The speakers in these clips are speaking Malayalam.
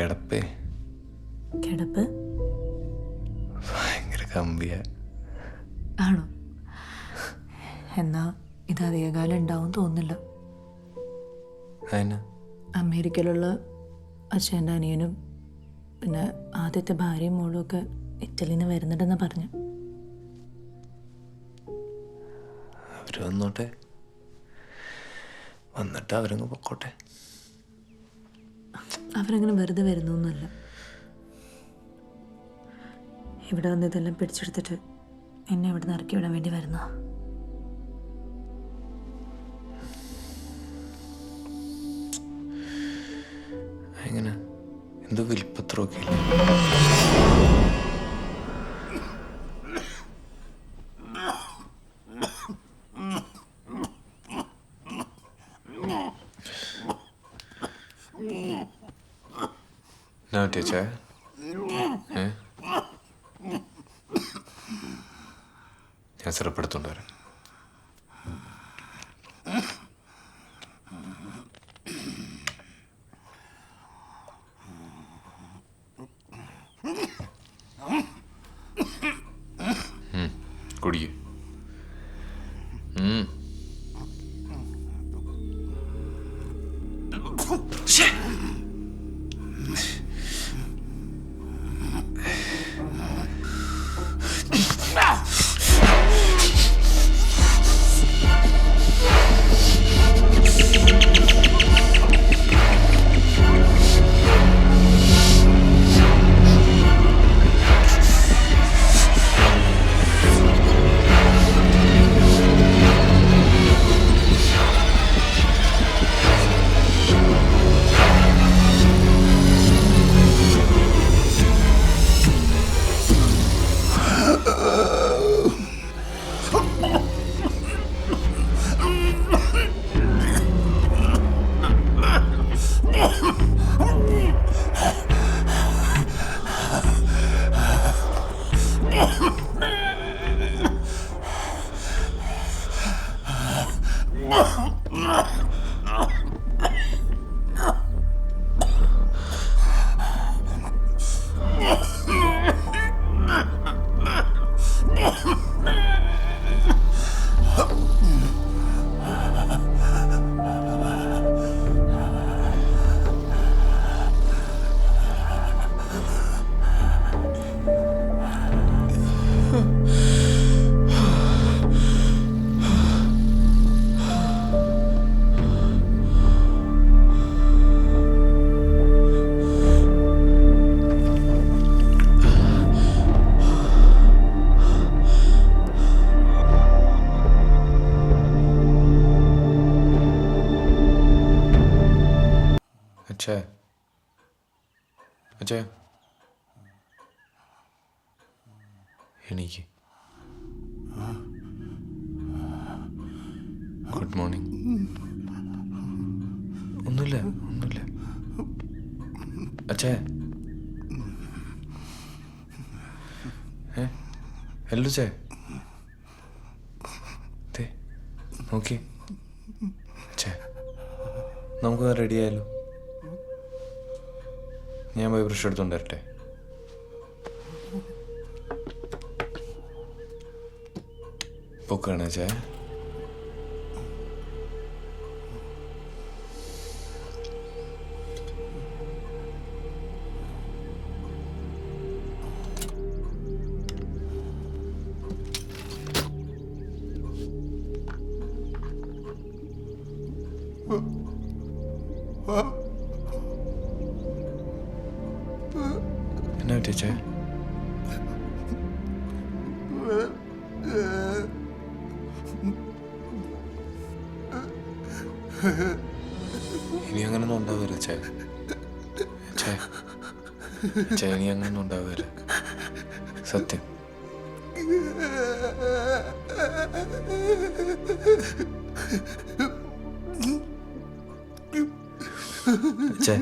കിടപ്പേ. കിടപ്പ്? ഭയങ്കര കമ്പിയ. ആണോ? എന്നാ ഇത് അധികകാലം ഉണ്ടാവും തോന്നില്ല അമേരിക്കയിലുള്ള അച്ഛന്റെ അനിയനും പിന്നെ ആദ്യത്തെ ഭാര്യയും മോളും ഒക്കെ ഇറ്റലിയിൽ നിന്ന് വരുന്നുണ്ടെന്ന് പറഞ്ഞു. അവർ വന്നോട്ടെ. വന്നിട്ട് അവരങ്ങ് പൊക്കോട്ടെ. അവരങ്ങനെ വെറുതെ വരുന്നൊന്നുമല്ല. ഇവിടെ വന്ന് ഇതെല്ലാം പിടിച്ചെടുത്തിട്ട് എന്നെ ഇവിടെ നിന്ന് ഇറക്കി വിടാൻ വേണ്ടി വരുന്ന എങ്ങനെ? എന്തോ വിൽപ്പത്രമൊക്കെ എന്നാ പറ്റിയച്ചാ ഏ ഞാൻ സിറപ്പെടുത്തോണ്ട് വരാം കുടിക്ക് ഉം. അച്ഛാ എണീക്ക് ഗുഡ് മോർണിംഗ് ഒന്നുമില്ല ഒന്നുമില്ല. അച്ഛ ഹലോ ചേ നോക്കി അച്ഛാ നമുക്ക് റെഡി ആയാലോ ഞാൻ പോയി ബ്രഷ് എടുത്തോണ്ട് വരട്ടെ. പൊക്കാണ് ചേ. എന്നാ പറ്റിയച്ചേ ഇനി അങ്ങനൊന്നും ഉണ്ടാവില്ല ചേ. ചേ. ചേ ഇനി അങ്ങനൊന്നും ഉണ്ടാവില്ല സത്യം. ചേ.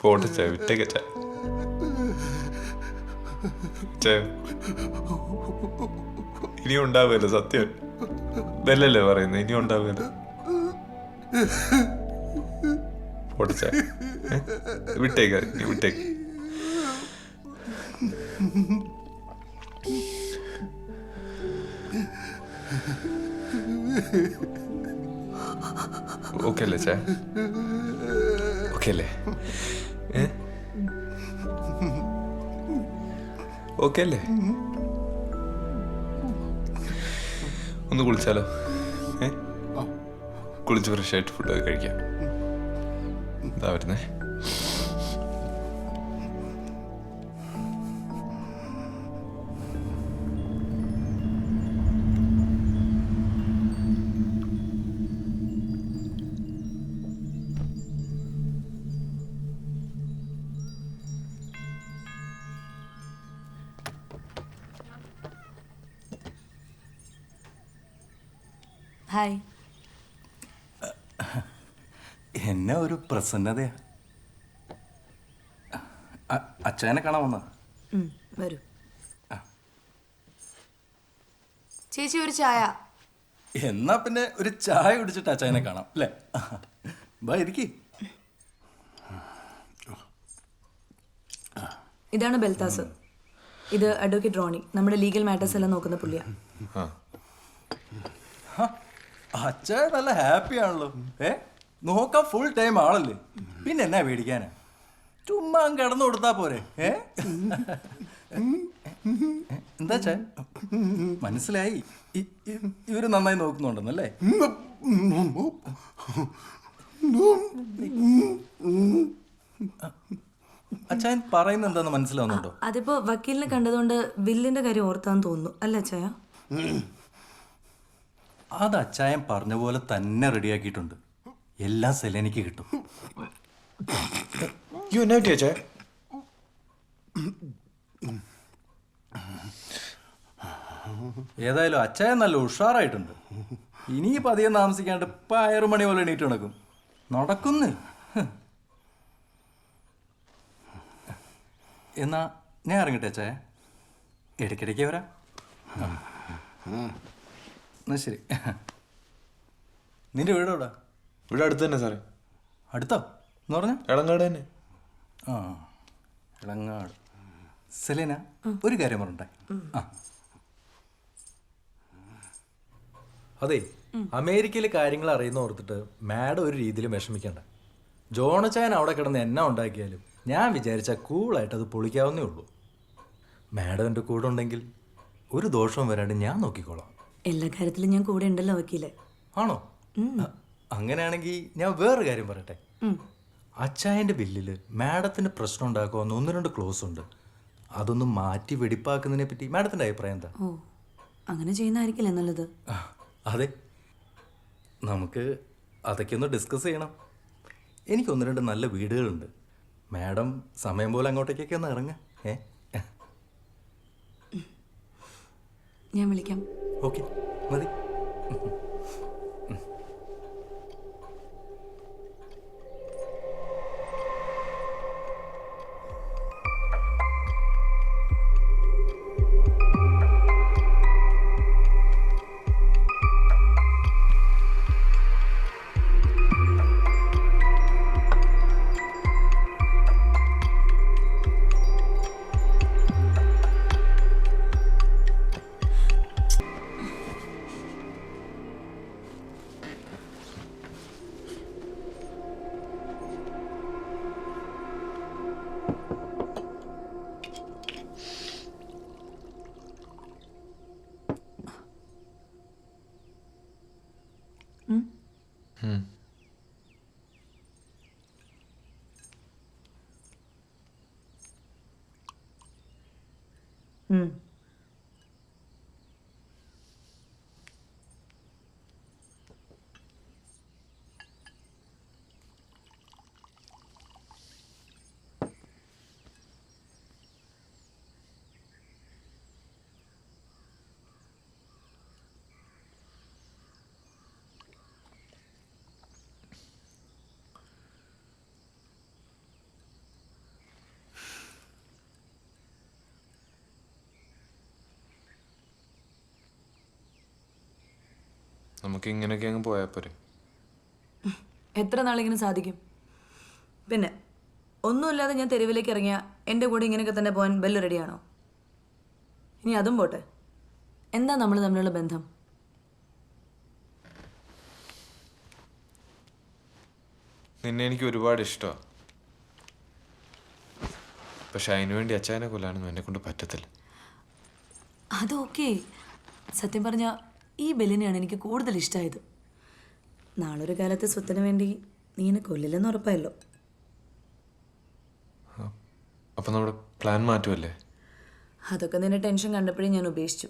പോട്ടെ ചേ വിട്ടേക്ക് ചേ ചേ ഇനി ഉണ്ടാവില്ല സത്യം. ഇതല്ലല്ലേ പറയുന്നത് ഇനി ഉണ്ടാവില്ല പോട്ടെ ഏ? വിട്ടേക്ക് വിട്ടേക്ക്. ഓക്കെ അല്ലേ ഓക്കെ അല്ലേ ഓക്കെ അല്ലേ ഒന്ന് കുളിച്ചാലോ? ഏ? കുളിച്ച് ഫ്രഷ് ആയിട്ട് ഫുഡൊക്കെ കഴിക്കാം. എന്താ വരുന്നേ. ഹായ്. എന്നെ ഒരു പ്രസന്നതയാ. അച്ഛനെ കാണാൻ വന്ന വരൂ. ചേച്ചി ഒരു ചായ. എന്നാ പിന്നെ ഒരു ചായ കുടിച്ചിട്ട് അച്ഛനെ കാണാം അല്ലേ? ബാ ഇരിക്കി. ഇതാണ് ബെൽതാസ്. ഇത് അഡ്വക്കേറ്റ് റോണി നമ്മുടെ ലീഗൽ മാറ്റേഴ്സ് എല്ലാം നോക്കുന്ന പുള്ളിയാണ് ആ. അച്ചായ നല്ല ഹാപ്പി ആണല്ലോ. ഏ? നോക്കാൻ ഫുൾ ടൈം ആളല്ലേ. പിന്നെ എന്നാ പേടിക്കാനാ? ചുമ്മാ കിടന്നു കൊടുത്താ പോരെ. ഏ? എന്താ ചേ മനസ്സിലായി. ഇവർ നന്നായി നോക്കുന്നുണ്ടെന്നല്ലേ? അച്ഛൻ പറയുന്ന എന്താന്ന് മനസ്സിലാവുന്നുണ്ടോ? അതിപ്പോ വക്കീലിനെ കണ്ടതുകൊണ്ട് ബില്ലിന്റെ കാര്യം ഓർത്താന്ന് തോന്നുന്നു. അല്ല ചായ അത് അച്ചായൻ പറഞ്ഞ പോലെ തന്നെ റെഡിയാക്കിയിട്ടുണ്ട്. എല്ലാം സെലനിക്ക് കിട്ടും. യു എന്നാ ഏതായാലും അച്ചായൻ നല്ല ഉഷാറായിട്ടുണ്ട്. ഇനിയിപ്പോൾ അധികം താമസിക്കാണ്ട് പയറു മണി പോലെ എണീറ്റ് നടക്കും. നടക്കുന്നു. എന്നാ ഞാൻ ഇറങ്ങട്ടെ അച്ചായ ഇടയ്ക്കിടയ്ക്ക് വരാം. എന്നാ ശരി. നിന്റെ വീട് എവിടാ? ഇവിടെ അടുത്ത് തന്നെ സാറേ. അടുത്തോ? എന്ന് പറഞ്ഞ? ഇളങ്ങാട് തന്നെ. ആ ഇളങ്ങാട് സെലീന ഒരു കാര്യം പറഞ്ഞേ ആ. അതെ അമേരിക്കയിലെ കാര്യങ്ങൾ അറിയുന്ന ഓർത്തിട്ട് മാഡം ഒരു രീതിയിലും വിഷമിക്കണ്ട. ജോണച്ചായൻ അവിടെ കിടന്ന് എന്നെ ഉണ്ടാക്കിയാലും ഞാൻ വിചാരിച്ച കൂളായിട്ട് അത് പൊളിക്കാവുന്നേ ഉള്ളൂ. മാഡം എന്റെ കൂടെ ഉണ്ടെങ്കിൽ ഒരു ദോഷവും വരാണ്ട് ഞാൻ നോക്കിക്കോളാം. എല്ലാ കാര്യത്തിലും ഞാൻ കൂടെ ഉണ്ടല്ലോ വക്കീലെ. ആണോ? അങ്ങനെയാണെങ്കിൽ ഞാൻ വേറൊരു കാര്യം പറയട്ടെ? അച്ചായന്റെ ബില്ലിൽ മാഡത്തിന് പ്രശ്നം ഉണ്ടാക്കുമെന്ന് ഒന്ന് രണ്ട് ക്ലോസ് ഉണ്ട്. അതൊന്നും മാറ്റി വെടിപ്പാക്കുന്നതിനെ പറ്റി മാഡത്തിന്റെ അഭിപ്രായം എന്താ? ഓ അങ്ങനെ ചെയ്യുന്നതായിരിക്കില്ല എന്നുള്ളത് അതെ. നമുക്ക് അതൊക്കെ ഒന്ന് ഡിസ്കസ് ചെയ്യണം. എനിക്ക് ഒന്ന് രണ്ട് നല്ല വീടുകളുണ്ട്. മാഡം സമയം പോലെ അങ്ങോട്ടേക്കൊക്കെ ഒന്ന് ഇറങ്ങ. ഏ? ഞാൻ വിളിക്കാം. Okay Mm. നമുക്ക് ഇങ്ങനെയൊക്കെ അങ്ങ് പോയാൽ പോരെ. എത്ര നാളിങ്ങനെ സാധിക്കും. പിന്നെ ഒന്നുമില്ലാതെ ഞാൻ തെരുവിലേക്ക് ഇറങ്ങിയ എന്റെ കൂടെ ഇങ്ങനെയൊക്കെ തന്നെ പോകാൻ ബെല്ല് റെഡിയാണോ? ഇനി അതും പോട്ടെ. എന്താ നമ്മൾ തമ്മിലുള്ള ബന്ധം? നിന്നെ എനിക്ക് ഒരുപാട് ഇഷ്ടമാണ് പക്ഷെ അതിനു വേണ്ടി അച്ചായനെ കൊല്ലാനൊന്നും എന്നെ കൊണ്ട് പറ്റത്തില്ല. അതൊക്കെ സത്യം പറഞ്ഞ ഈ ബെല്ലിനെയാണ് എനിക്ക് കൂടുതൽ ഇഷ്ടമായത് നാളൊരു കാലത്ത് സ്വത്തിന് വേണ്ടി നീ എന്നെ കൊല്ലില്ലെന്ന് ഉറപ്പായല്ലോ. അപ്പം നമ്മുടെ പ്ലാൻ മാറ്റുമല്ലേ അതൊക്കെ നിന്റെ ടെൻഷൻ കണ്ടപ്പോഴേ ഞാൻ ഉപേക്ഷിച്ചു.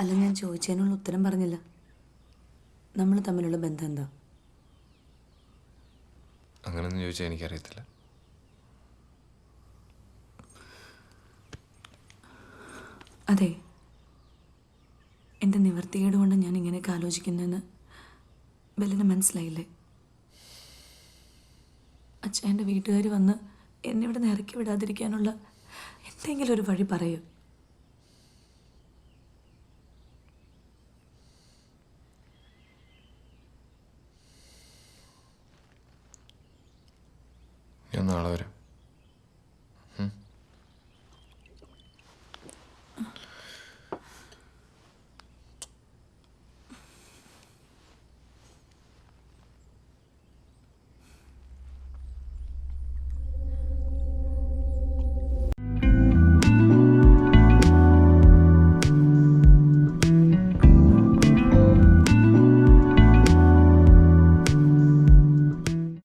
അല്ല ഞാൻ ചോദിച്ചതിനുള്ള ഉത്തരം പറഞ്ഞില്ല. നമ്മൾ തമ്മിലുള്ള ബന്ധം എന്താ? അങ്ങനെയൊന്നും ചോദിച്ചാൽ എനിക്കറിയത്തില്ല. അതെ. എന്റെ നിവർത്തികേട് കൊണ്ട് ഞാൻ ഇങ്ങനെയൊക്കെ ആലോചിക്കുന്നതെന്ന് ബെല്ലിന് മനസ്സിലായില്ലേ? അച്ഛന്റെ വീട്ടുകാർ വന്ന് എന്നെ ഇവിടെ നിന്ന് ഇറക്കി വിടാതിരിക്കാനുള്ള എന്തെങ്കിലും ഒരു വഴി പറയൂ.